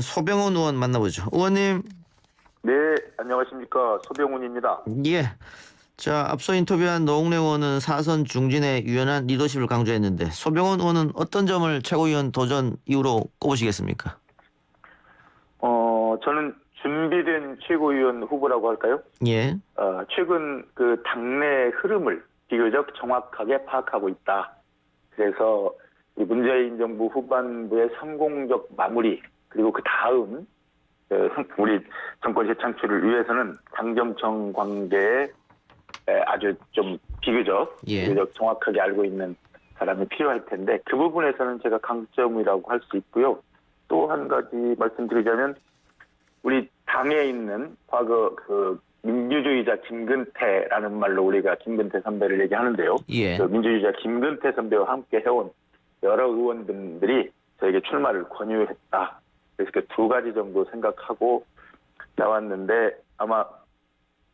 소병훈 의원 만나보죠. 의원님, 네, 안녕하십니까. 소병훈입니다. 예. 자, 앞서 인터뷰한 노웅래 의원은 사선 중진의 유연한 리더십을 강조했는데 소병훈 의원은 어떤 점을 최고위원 도전 이후로 꼽으시겠습니까? 어, 저는 준비된 최고위원 후보라고 할까요? 예. 어, 최근 그 당내 흐름을 비교적 정확하게 파악하고 있다. 그래서 이 문재인 정부 후반부의 성공적 마무리 그리고 그 다음 어, 성- 우리 정권 재창출을 위해서는 당정청 관계에 에, 아주 좀 비교적 예. 비교적 정확하게 알고 있는 사람이 필요할 텐데 그 부분에서는 제가 강점이라고 할 수 있고요. 또 한 가지 말씀드리자면 우리 당에 있는 과거 그 민주주의자 김근태라는 말로 우리가 김근태 선배를 얘기하는데요. 예. 그 민주주의자 김근태 선배와 함께 해온 여러 의원들이 저에게 출마를 권유했다. 그래서 그 두 가지 정도 생각하고 나왔는데 아마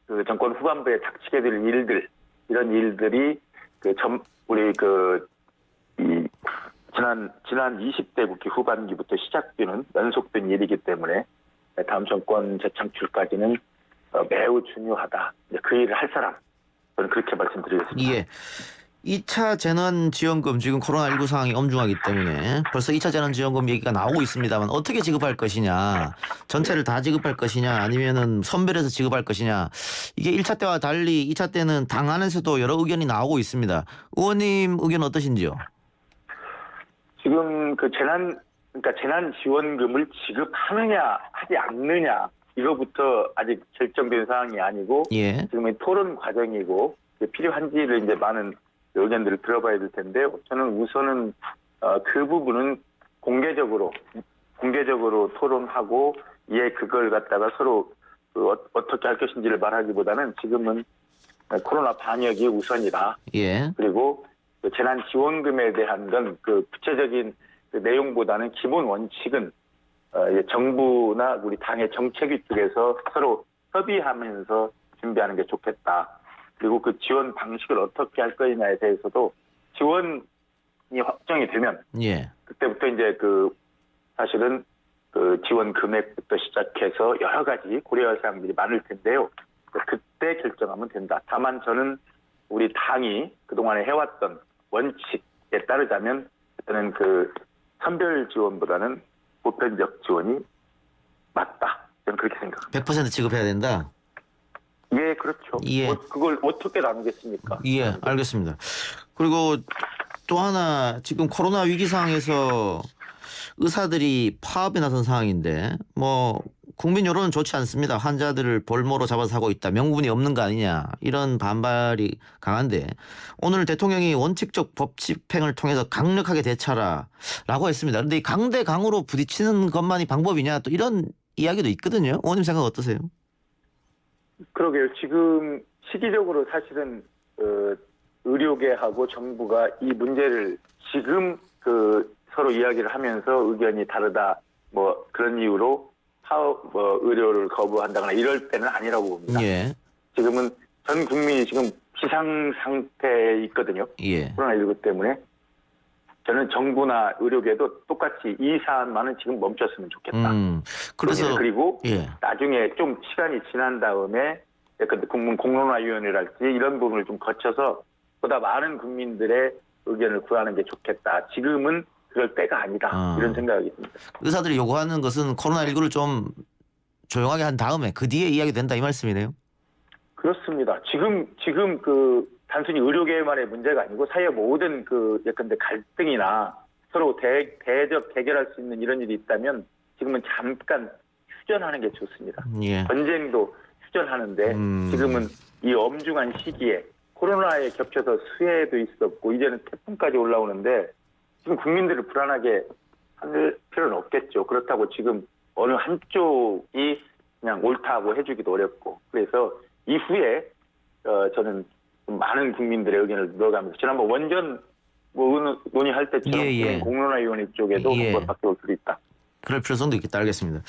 그 정권 후반부에 닥치게 될 일들 이런 일들이 그 점 우리 그 이 지난 지난 20대 국회 후반기부터 시작되는 연속된 일이기 때문에 다음 정권 재창출까지는 어, 매우 중요하다. 그 일을 할 사람 저는 그렇게 말씀드리겠습니다. 예. 2차 재난 지원금 지금 코로나19 상황이 엄중하기 때문에 벌써 2차 재난 지원금 얘기가 나오고 있습니다만 어떻게 지급할 것이냐 전체를 다 지급할 것이냐 아니면은 선별해서 지급할 것이냐 이게 1차 때와 달리 2차 때는 당 안에서도 여러 의견이 나오고 있습니다. 의원님 의견 어떠신지요? 지금 그 재난 그러니까 재난 지원금을 지급하느냐 하지 않느냐 이거부터 아직 결정된 사항이 아니고 예. 지금은 토론 과정이고 필요한지를 이제 많은 의견들을 들어봐야 될 텐데요. 저는 우선은 어, 그 부분은 공개적으로 공개적으로 토론하고 이에 그걸 갖다가 서로 그 어, 어떻게 할 것인지를 말하기보다는 지금은 코로나 방역이 우선이다. 예. 그리고 그 재난 지원금에 대한 건 그 구체적인 그 내용보다는 기본 원칙은 어, 이제 정부나 우리 당의 정책위 쪽에서 서로 협의하면서 준비하는 게 좋겠다. 그리고 그 지원 방식을 어떻게 할 거냐에 대해서도 지원이 확정이 되면 예. 그때부터 이제 그 사실은 그 지원 금액부터 시작해서 여러 가지 고려할 사항들이 많을 텐데요. 그때 결정하면 된다. 다만 저는 우리 당이 그동안에 해왔던 원칙에 따르자면 저는 그 선별 지원보다는 보편적 지원이 맞다. 저는 그렇게 생각합니다. 100% 지급해야 된다. 예, 그렇죠. 예. 뭐 그걸 어떻게 나누겠습니까? 예, 알겠습니다. 그리고 또 하나 지금 코로나 위기 상황에서 의사들이 파업에 나선 상황인데 뭐 국민 여론은 좋지 않습니다. 환자들을 볼모로 잡아서 하고 있다. 명분이 없는 거 아니냐. 이런 반발이 강한데 오늘 대통령이 원칙적 법 집행을 통해서 강력하게 대처하라라고 했습니다. 그런데 이 강대 강으로 부딪히는 것만이 방법이냐 또 이런 이야기도 있거든요. 의원님 생각 어떠세요? 그러게요. 지금 시기적으로 사실은 어, 의료계하고 정부가 이 문제를 지금 그 서로 이야기를 하면서 의견이 다르다 뭐 그런 이유로 파업 뭐 의료를 거부한다거나 이럴 때는 아니라고 봅니다. 예. 지금은 전 국민이 지금 비상 상태에 있거든요. 예. 코로나 19 때문에 저는 정부나 의료계도 똑같이 이 사안만은 지금 멈췄으면 좋겠다. 음. 그래서 그리고 예. 나중에 좀 시간이 지난 다음에 국민 공론화위원회랄지 이런 부분을 좀 거쳐서 보다 많은 국민들의 의견을 구하는 게 좋겠다. 지금은 그럴 때가 아니다. 아. 이런 생각이 듭니다. 의사들이 요구하는 것은 코로나19를 좀 조용하게 한 다음에 그 뒤에 이야기 된다 이 말씀이네요. 그렇습니다. 지금 지금 그 단순히 의료계만의 문제가 아니고 사회 모든 그 예컨대 갈등이나 서로 대, 대적 해결할 수 있는 이런 일이 있다면 지금은 잠깐 휴전하는 게 좋습니다. 예. 전쟁도 휴전하는데 음. 지금은 이 엄중한 시기에 코로나에 겹쳐서 수해도 있었고 이제는 태풍까지 올라오는데 지금 국민들을 불안하게 할 필요는 없겠죠. 그렇다고 지금 어느 한쪽이 그냥 옳다고 해주기도 어렵고 그래서 이후에 어, 저는 좀 많은 국민들의 의견을 들어가면서 지난번 원전 뭐 논의할 때처럼 예, 예. 공론화 위원회 쪽에도 예. 한번 바뀌어 수 있다. 그럴 필요성도 있겠다 알겠습니다.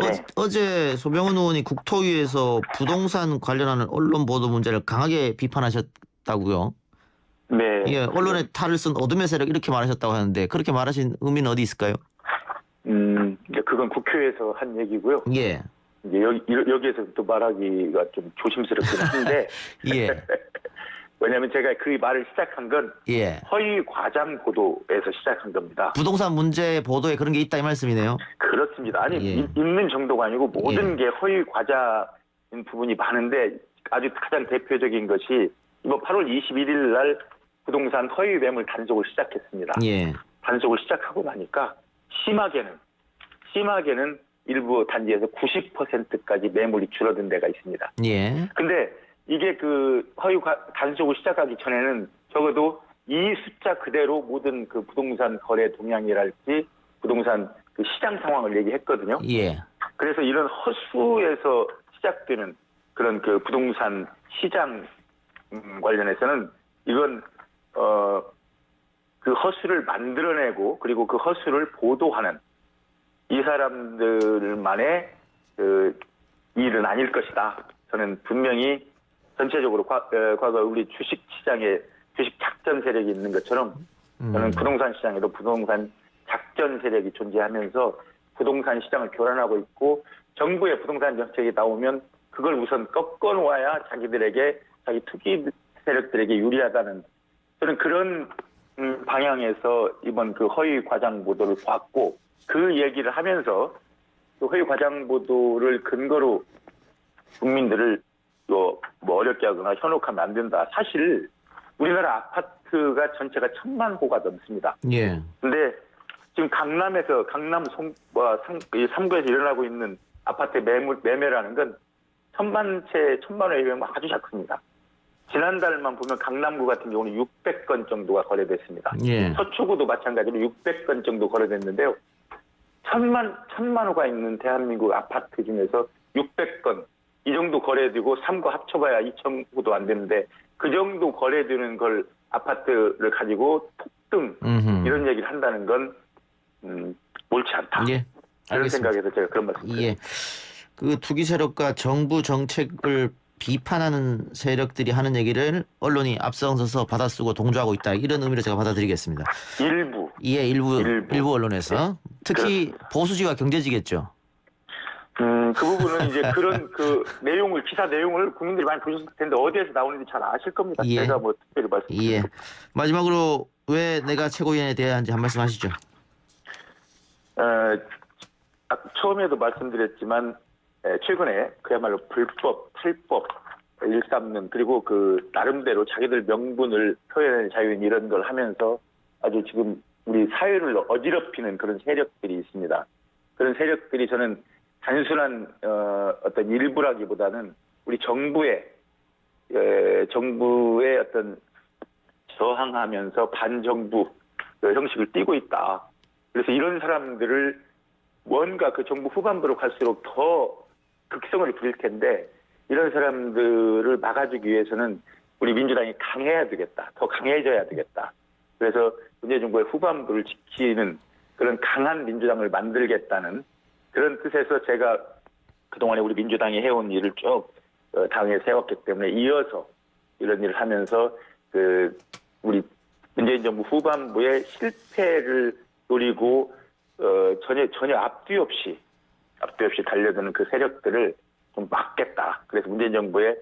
네. 어, 제 소병훈 의원이 국토위에서 부동산 관련하는 언론 보도 문제를 강하게 비판하셨다고요. 네. 예, 언론에 탈을 쓴 어둠의 세력 이렇게 말하셨다고 하는데 그렇게 말하신 의미는 어디 있을까요? 음, 이제 그건 국회에서 한 얘기고요. 예. 이제 여기 여기에서 또 말하기가 좀 조심스럽긴 한데 예. 왜냐하면 제가 그 말을 시작한 건 예. 허위 과장 보도에서 시작한 겁니다. 부동산 문제 보도에 그런 게 있다 이 말씀이네요. 그렇습니다. 아니 예. 이- 있는 정도가 아니고 모든 게 허위 과자인 부분이 많은데 아주 가장 대표적인 것이 이번 8월 21일 날 부동산 허위 매물 단속을 시작했습니다. 예. 단속을 시작하고 나니까 심하게는 심하게는 일부 단지에서 90%까지 매물이 줄어든 데가 있습니다. 예. 근데 이게 그 허위 과- 단속을 시작하기 전에는 적어도 이 숫자 그대로 모든 그 부동산 거래 동향이랄지 부동산 그 시장 상황을 얘기했거든요. 예. 그래서 이런 허수에서 시작되는 그런 그 부동산 시장 음, 관련해서는 이건 어 그 허수를 만들어내고 그리고 그 허수를 보도하는 이 사람들만의 그 일은 아닐 것이다. 저는 분명히 전체적으로 과, 어, 과거 우리 주식 시장에 주식 작전 세력이 있는 것처럼 저는 음. 부동산 시장에도 부동산 작전 세력이 존재하면서 부동산 시장을 교란하고 있고 정부의 부동산 정책이 나오면 그걸 우선 꺾어 놓아야 자기들에게 자기 투기 세력들에게 유리하다는 저는 그런 음, 방향에서 이번 그 허위 과장 보도를 봤고 그 얘기를 하면서 그 허위 과장 보도를 근거로 국민들을 또 뭐 어렵게 하거나 현혹하면 안 된다. 사실 우리나라 아파트가 전체가 천만 호가 넘습니다. 예. 근데 지금 강남에서 강남 송, 뭐, 상, 이 3구에서 일어나고 있는 아파트 매물, 매매라는 건 천만 채, 천만 원에 비하면 아주 작습니다. 지난달만 보면 강남구 같은 경우는 600건 정도가 거래됐습니다. 예. 서초구도 마찬가지로 600건 정도 거래됐는데요. 천만, 천만 호가 있는 대한민국 아파트 중에서 600건, 이 정도 거래되고 3구 합쳐봐야 2천구도 안 되는데 그 정도 거래되는 걸 아파트를 가지고 폭등, 음흠. 이런 얘기를 한다는 건 음, 옳지 않다. 예. 알겠습니다. 생각에서 제가 그런 말씀 드립니다. 예. 그 투기 세력과 정부 정책을 비판하는 세력들이 하는 얘기를 언론이 앞서서서 받아쓰고 동조하고 있다. 이런 의미로 제가 받아들이겠습니다. 일부 이에 일부 일부, 일부. 언론에서 특히 보수지와 경제지겠죠. 음, 그 부분은 이제 그런 그 내용을 기사 내용을 국민들이 많이 보셨을 텐데 어디에서 나오는지 잘 아실 겁니다. 예. 제가 뭐 특별히 말씀. 예. 마지막으로 왜 내가 최고위원에 대한지 한 말씀 하시죠. 어, 아, 처음에도 말씀드렸지만 에, 최근에 그야말로 불법, 탈법 일삼는 그리고 그 나름대로 자기들 명분을 표현의 자유인 이런 걸 하면서 아주 지금 우리 사회를 어지럽히는 그런 세력들이 있습니다. 그런 세력들이 저는 단순한 어, 어떤 일부라기보다는 우리 정부의 에, 정부의 어떤 저항하면서 반정부 그 형식을 띠고 있다. 그래서 이런 사람들을 뭔가 그 정부 후반부로 갈수록 더 극성을 부릴 텐데 이런 사람들을 막아주기 위해서는 우리 민주당이 강해야 되겠다. 더 강해져야 되겠다. 그래서 문재인 정부의 후반부를 지키는 그런 강한 민주당을 만들겠다는 그런 뜻에서 제가 그동안에 우리 민주당이 해온 일을 쭉 어, 당에 세웠기 때문에 이어서 이런 일을 하면서 그 우리 문재인 정부 후반부의 실패를 노리고 어, 전혀 전혀 앞뒤 없이 앞뒤 없이 달려드는 그 세력들을 좀 막겠다. 그래서 문재인 정부의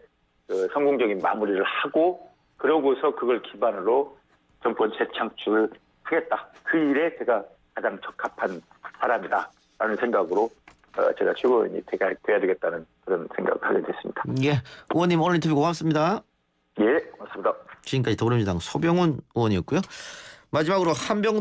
어, 성공적인 마무리를 하고 그러고서 그걸 기반으로 정권 재창출을 하겠다. 그 일에 제가 가장 적합한 사람이다 라는 생각으로 어, 제가 최고위원이 돼야, 돼야 되겠다는 그런 생각을 하게 됐습니다. 예. 의원님 오늘 인터뷰 고맙습니다. 예, 고맙습니다. 지금까지 더불어민주당 소병훈 의원이었고요. 마지막으로 한병도